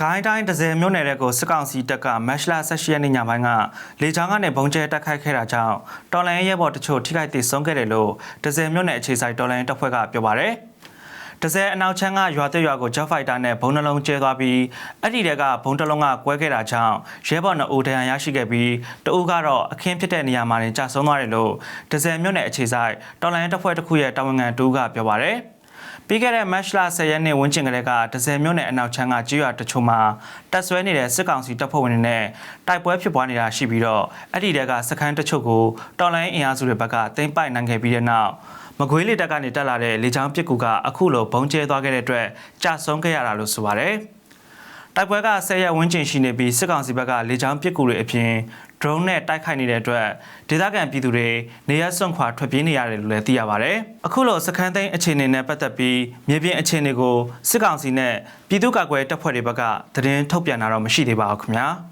ကိုင်းတိုင်းဒဇယ်မြို့နယ်တဲ့ကိုစစ်ကောင်စီတပ်ကမက်ရှလာ16ရက်နေ့ညပိုင်းကလေကြောင်းကနေဘုံကျဲတိုက်ခိုက်ခဲ့တာကြောင့်တော်လိုင်းရဲဘော်တချို့ထိခိုက်ဒေဆုံးခဲ့တယ်လို့ဒဇယ်မြို့နယ်အခြေဆိုင်တော်လိုင်းတပ်ဖွဲ့ကပြောပါရယ်ဒဇယ်အနောက်ချမ်းကရွာတဲ့ရွာကိုဂျက်ဖိုက်တာနဲ့ဘုံနှလုံးကျဲသွားပြီးအဲ့ဒီတဲကဘုံတစ်လုံးကကွဲခဲ့တာကြောင့်ရဲဘော်နှစ်ဦးဒဏ်ရာရရှိခဲ့ပြီးတဦးကတော့အခင်းဖြစ်တဲ့နေရာမှာတင်ကြာဆုံးသွားတယ်လို့ဒဇယ်မြို့နယ်အခြေဆိုင်တော်လိုင်းတပ်ဖွဲ့တစ်ခုရဲ့တာဝန်ခံတူကပြောပါရယ် ပြီးခဲ့တဲ့မတ်လ10ရက်နေ့ဝန်းကျင်ကလေးကဒဇယ်မြို့နယ်အနောက်ချမ်းကကြေးရွာတချို့မှာတက်ဆွဲနေတဲ့စစ်ကောင်စီတပ်ဖွဲ့ဝင်တွေနဲ့တိုက်ပွဲဖြစ်ပွားနေတာရှိပြီးတော့အဲ့ဒီတဲကစခန်းတချို့ကိုတော်လိုင်းအင်အားစုတွေဘက်ကတင်ပိုက်နိုင်ခဲ့ပြီးတဲ့နောက်မကွေးလေတပ်ကနေတက်လာတဲ့လေကြောင်းပစ်ကူကအခုလိုဘုံကျဲသွားခဲ့တဲ့အတွက်ကြာဆုံးခဲ့ရတာလို့ဆိုပါတယ်။ တိုက်ပွဲက10ရက်ဝန်းကျင်ရှိနေပြီးစစ်ကောင်စီဘက်ကလေကြောင်းပစ်ကူတွေအပြင် drone နဲ့တိုက်ခိုက်နေတဲ့အတွက်ဒေသခံပြည်သူတွေနေရစွန့်ခွာထွက်ပြေးနေရတယ်လို့လည်းသိရပါဗျ။အခုလိုစခန်းသိမ်းအခြေအနေနဲ့ပတ်သက်ပြီးမြေပြင်အခြေအနေကိုစစ်ကောင်စီနဲ့ပြည်သူ့ကာကွယ်တပ်ဖွဲ့တွေဘက်ကသတင်းထုတ်ပြန်တာတော့မရှိသေးပါဘူးခင်ဗျာ။